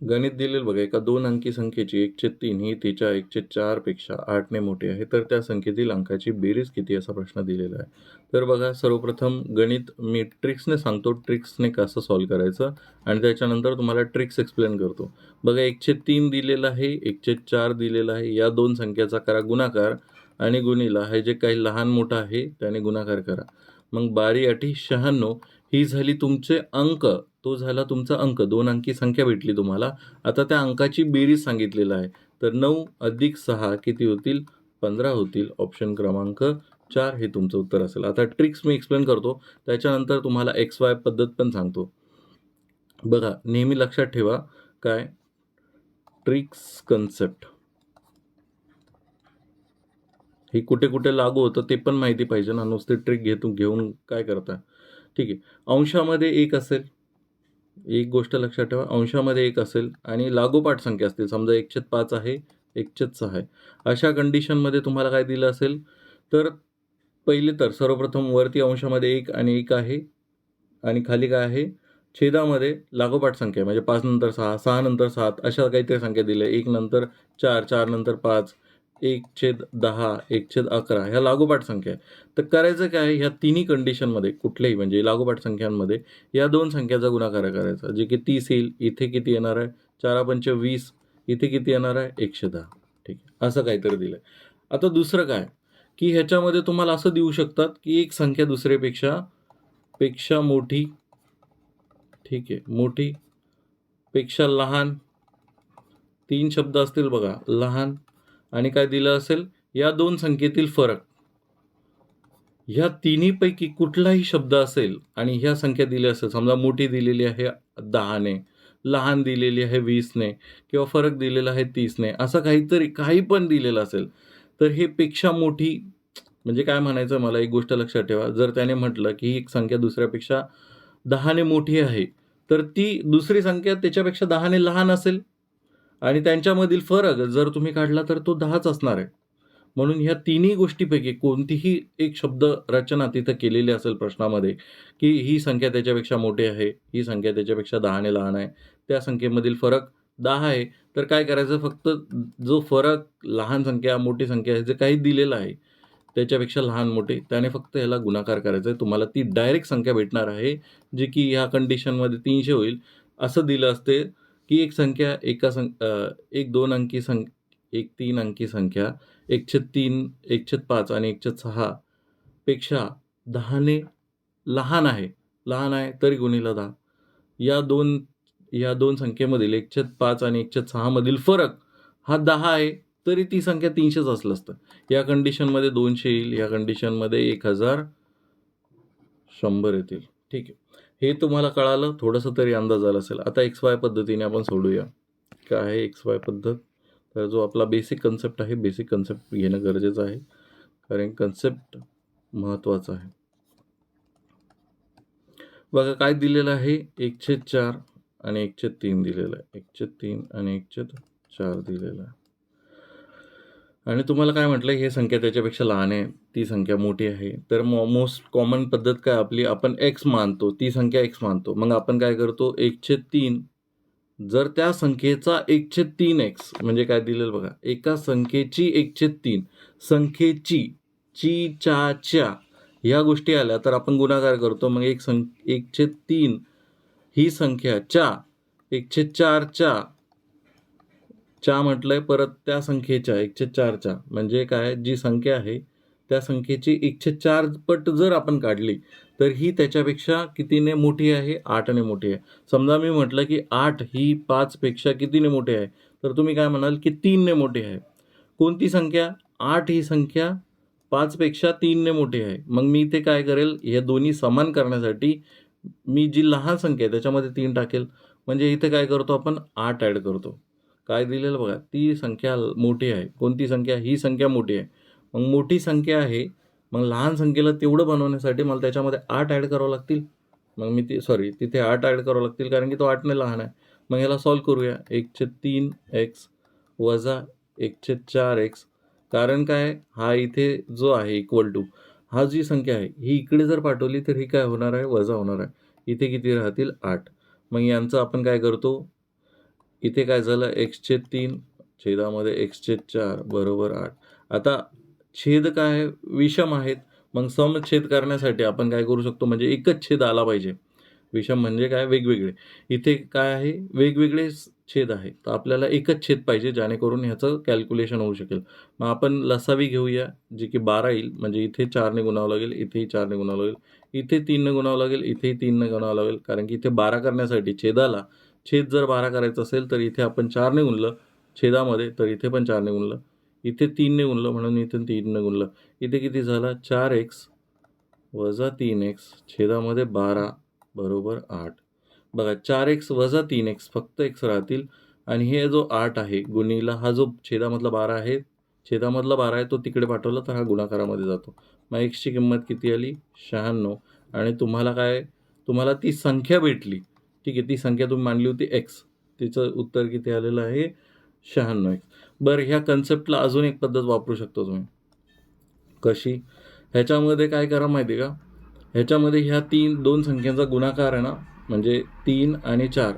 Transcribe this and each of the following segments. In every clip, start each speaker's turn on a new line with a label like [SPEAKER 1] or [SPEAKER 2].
[SPEAKER 1] गणित दिलेलं बघा एका दोन अंकी संख्येची एकशे तीन ही तिच्या एकशे चारपेक्षा आठने मोठी आहे. तर त्या संख्येतील अंकाची बेरीज किती असा प्रश्न दिलेला आहे. तर बघा सर्वप्रथम गणित मी ट्रिक्सने सांगतो ट्रिक्सने कसं सॉल्व करायचं आणि त्याच्यानंतर तुम्हाला ट्रिक्स एक्सप्लेन करतो. बघा एकशे तीन दिलेलं आहे एकशे चार दिलेलं आहे या दोन संख्याचा करा गुणाकार आणि गुणीला. हे जे काही लहान मोठं आहे त्याने गुणाकार करा. मग बारी अटी शहाण्णव ही झाली तुमचे अंक. तो झाला तुमचा अंक. दोन अंकी संख्या भेटली तुम्हाला. आता त्या अंकाची बेरीज सांगितलेलं आहे. तर नऊ अधिक सहा किती होतील? पंधरा होतील. ऑप्शन क्रमांक चार हे तुमचं उत्तर असेल. आता ट्रिक्स मी एक्सप्लेन करतो. त्याच्यानंतर तुम्हाला एक्स वाय पद्धत पण सांगतो. बघा नेहमी लक्षात ठेवा. काय? ट्रिक्स कन्सेप्ट हे कुठे कुठे लागू होतं ते पण माहिती पाहिजे ना. नुसते ट्रिक घेतून घेऊन काय करता? ठीक आहे. अंशामध्ये एक असेल. एक गोष्ट लक्षात ठेवा अंशामध्ये एक असेल आणि लागोपाठ संख्या असतील. समजा एकशेत पाच आहे एकशेत सहा आहे. अशा कंडिशनमध्ये तुम्हाला काय दिलं असेल? तर पहिले तर सर्वप्रथम वरती अंशामध्ये एक आणि एक आहे आणि खाली काय आहे? छेदामध्ये लागोपाठ संख्या म्हणजे पाच नंतर सहा सहा नंतर सात अशा काहीतरी संख्या दिल्या. एक नंतर चार चार नंतर पाच एक छेद दहा एक छेद अकरा ह्या लागोपाठ संख्या आहे तर करायचं काय? ह्या तिन्ही कंडिशनमध्ये कुठल्याही म्हणजे लागोपाठ संख्यांमध्ये या दोन संख्याचा गुणाकार करायचा. जे की तीस येईल इथे किती येणार आहे? चारा पंच वीस इथे किती येणार आहे? एकशे दहा. ठीक आहे? असं काहीतरी दिलं आहे आता दुसरं काय? की ह्याच्यामध्ये तुम्हाला असं देऊ शकतात की एक संख्या दुसऱ्यापेक्षा पेक्षा मोठी ठीक आहे मोठी पेक्षा लहान तीन शब्द असतील बघा लहान आणि काय दिलं असेल? या दोन संख्येतील फरक. ह्या तिन्हीपैकी कुठलाही शब्द असेल आणि ह्या संख्या दिल्या असेल समजा मोठी दिलेली आहे दहाने लहान दिलेली आहे वीसने किंवा फरक दिलेला आहे तीसने असं काहीतरी काही पण दिलेलं असेल तर हे पेक्षा मोठी म्हणजे काय म्हणायचं मला एक गोष्ट लक्षात ठेवा. जर त्याने म्हटलं की ही एक संख्या दुसऱ्यापेक्षा दहाने मोठी आहे तर ती दुसरी संख्या त्याच्यापेक्षा दहाने लहान असेल? आणि त्यांच्यामधील फरक जर तुम्ही काढला तर तो दहाच असणार आहे. म्हणून ह्या तिन्ही गोष्टीपैकी कोणतीही एक शब्द रचना तिथं केलेली असेल प्रश्नामध्ये की ही संख्या त्याच्यापेक्षा मोठी आहे ही संख्या त्याच्यापेक्षा दहाने लहान आहे त्या संख्येमधील फरक दहा आहे तर काय करायचं? फक्त जो फरक लहान संख्या मोठी संख्या आहे जे काही दिलेलं आहे त्याच्यापेक्षा लहान मोठे त्याने फक्त ह्याला गुणाकार करायचा आहे. तुम्हाला ती डायरेक्ट संख्या भेटणार आहे जी की ह्या कंडिशनमध्ये तीनशे होईल असं दिलं असते की एक संख्या एका सं एक दोन अंकी सं एक तीन अंकी संख्या एकशे तीन एकशे पाच आणि एकशे सहा पेक्षा दहाने लहान आहे. लहान आहे तरी गुणीला दहा. या दोन या दोन संख्येमधील एकशे पाच आणि एकशे सहामधील फरक हा दहा आहे तरी ती संख्या तीनशेच असलं असतं. या कंडिशनमध्ये दोनशे येईल या कंडिशनमध्ये एक हजार शंभर येतील. ठीक आहे. हे तुम्हाला कळालं थोडंसं तरी अंदाज आला असेल. आता एक्स वाय पद्धतीने आपण सोडूया. काय आहे एक्स वाय पद्धत? तर जो आपला बेसिक कन्सेप्ट आहे बेसिक कन्सेप्ट घेणं गरजेचं आहे. कारण कन्सेप्ट महत्त्वाचा आहे. बघा काय दिलेलं आहे? एकशे चार आणि एकशे तीन दिलेलं आहे. एकशे तीन आणि एकशे चार दिलेलं आहे. आणि तुम्हाला काय म्हटलं हे संख्या त्याच्यापेक्षा लहान आहे. ती संख्या मोठी आहे. तर मोस्ट कॉमन पद्धत काय आपली? आपण एक्स मानतो ती संख्या एक्स मानतो. मग आपण काय करतो? एकशे तीन. जर त्या संख्येचा एकशे तीन एक्स म्हणजे काय दिलेलं बघा? एका संख्येची एकशे तीन. संख्येची ची चा च्या ह्या गोष्टी आल्या तर आपण गुणाकार करतो. मग एक सं एकशे तीन ही संख्या च्या एकशे चारच्या च्या. म्हटलंय परत त्या संख्येच्या एकशे चारच्या म्हणजे काय? जी संख्या आहे त्या संख्येची एकशे चार पट जर आपण काढली तर ही त्याच्यापेक्षा कितीने मोठी आहे? आठने मोठी आहे. समजा मी म्हटलं की आठ ही पाचपेक्षा कितीने मोठी आहे? तर तुम्ही काय म्हणाल की तीनने मोठी आहे. कोणती संख्या? आठ ही संख्या पाचपेक्षा तीनने मोठी आहे. मग मी इथे काय करेल? हे दोन्ही समान करण्यासाठी मी जी लहान संख्या आहे त्याच्यामध्ये तीन टाकेल. म्हणजे इथे काय करतो आपण? आठ ॲड करतो. काय दिलेलं बघा? ती संख्या मोठी आहे. कोणती संख्या? ही संख्या मोठी आहे. मग मोठी संख्या आहे. मग लहान संख्येला तेवढं बनवण्यासाठी मला त्याच्यामध्ये आठ ॲड करावं लागतील. मग मी ती सॉरी तिथे आठ ॲड करावं लागतील कारण की तो आठने लहान आहे. मग ह्याला सॉल्व करूया. एकशे तीन एक्स वजा एकशे चार एक्स कारण काय? हा इथे जो आहे इक्वल टू हा जी संख्या आहे ही इकडे जर पाठवली तर ही काय होणार आहे? वजा होणार आहे. इथे किती राहतील? आठ. मग यांचं आपण काय करतो? इथे काय झालं? एक्सचे तीन छेदामध्ये एक्सचे चार बरोबर आठ. आता छेद काय आहे विषम आहेत मग समछेद करण्यासाठी आपण काय करू शकतो? म्हणजे एकच छेद आला पाहिजे. विषम म्हणजे काय? वेगवेगळे. इथे काय आहे? वेगवेगळे छेद आहे. तर आपल्याला एकच छेद पाहिजे जेणेकरून ह्याचं कॅल्क्युलेशन होऊ शकेल. मग आपण लसावी घेऊया जे की बारा येईल. म्हणजे इथे चारने गुणावं लागेल इथेही चारने गुणावं लागेल. इथे तीनने गुणावं लागेल इथेही तीनने गुणावं लागेल. कारण की इथे बारा करण्यासाठी छेदाला छेद जर बारा करायचं असेल तर इथे आपण चारने गुणलं. छेदामध्ये तर इथे पण चारने गुणलं. इथे तीनने गुणलं म्हणून इथे तीनने गुणलं. इथे किती झाला? चार एक्स वजा तीन एक्स छेदामध्ये बारा बरोबर आठ. बघा चार एक्स वजा तीन एक्स फक्त एक्स राहतील आणि हे जो आठ आहे गुणीला हा जो छेदामधला बारा आहे छेदामधला बारा आहे तो तिकडे पाठवला तर हा गुणाकारामध्ये जातो. मग एक्सची किंमत किती आली? शहाण्णव. आणि तुम्हाला काय? तुम्हाला ती संख्या भेटली. ठीक आहे ती संख्या तुम्ही मांडली होती एक्स तिचं उत्तर किती आलेलं आहे? शहाण्णव एक्स. बरं ह्या कन्सेप्टला अजून एक पद्धत वापरू शकतो तुम्ही. कशी? ह्याच्यामध्ये काय करा माहिती आहे का? ह्याच्यामध्ये ह्या तीन दोन संख्यांचा गुणाकार आहे ना म्हणजे तीन आणि चार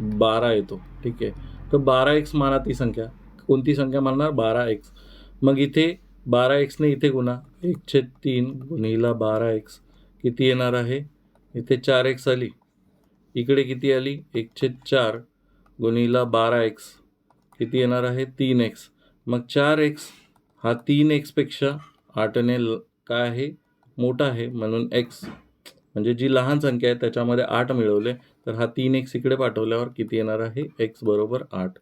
[SPEAKER 1] बारा येतो. ठीक आहे? तर बारा एक्स माना ती संख्या. कोणती संख्या मानणार बारा एक्स मग इथे बारा एक्सने इथे गुणा. एकशे तीन गुणीला बारा एक्स किती येणार आहे? इथे चार एक्स आली. इकडे किती आली? एकशे चार गुणीला बारा एक्स किती येणार आहे? तीन एक्स मग चार एक्स हा तीन एक्सपेक्षा आठने ल काय आहे? मोठा आहे. म्हणून एक्स म्हणजे जी लहान संख्या आहे त्याच्यामध्ये आठ मिळवले तर हा तीन एक्स इकडे पाठवल्यावर किती येणार आहे? एक्स बरोबर आठ.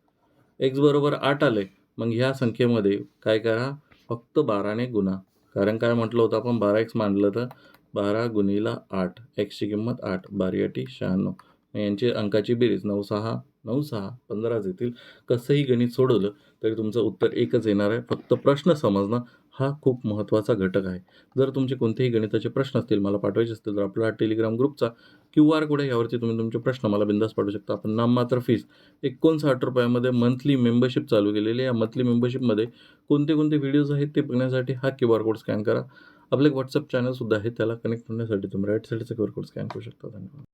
[SPEAKER 1] एक्स बरोबर आठ आले मग ह्या संख्येमध्ये काय करा? फक्त बाराने गुणा. कारण काय म्हटलं होतं आपण? बारा एक्स मानलं तर बारा गुणीला आठ. एक्सची किंमत आठ. बारी अटी शहाण्णव. यांची अंकाची बेरीज नऊ सहा नऊ सहा पंधराच येतील. कसंही गणित सोडवलं तरी तुमचं उत्तर एकच येणार आहे. फक्त प्रश्न समजणं हा खूप महत्त्वाचा घटक आहे. जर तुमचे कोणतेही गणिताचे प्रश्न असतील मला पाठवायचे असतील तर आपला टेलिग्राम ग्रुपचा क्यू आर कोड आहे. यावरती तुम्ही तुमचे प्रश्न मला बिंदास पाठवू शकता. आपण नाममात्र फीस एकोणसाठ रुपयामध्ये मंथली मेंबरशिप चालू केलेली आहे. या मंथली मेंबरशिपमध्ये कोणते कोणते व्हिडिओज आहेत ते बघण्यासाठी हा क्यू आर कोड स्कॅन करा. आपलं एक व्हॉट्सअप चॅनलसुद्धा आहे. त्याला कनेक्ट होण्यासाठी तुम्ही राईट साईडचा क्यू आर कोड स्कॅन करू शकता. धन्यवाद.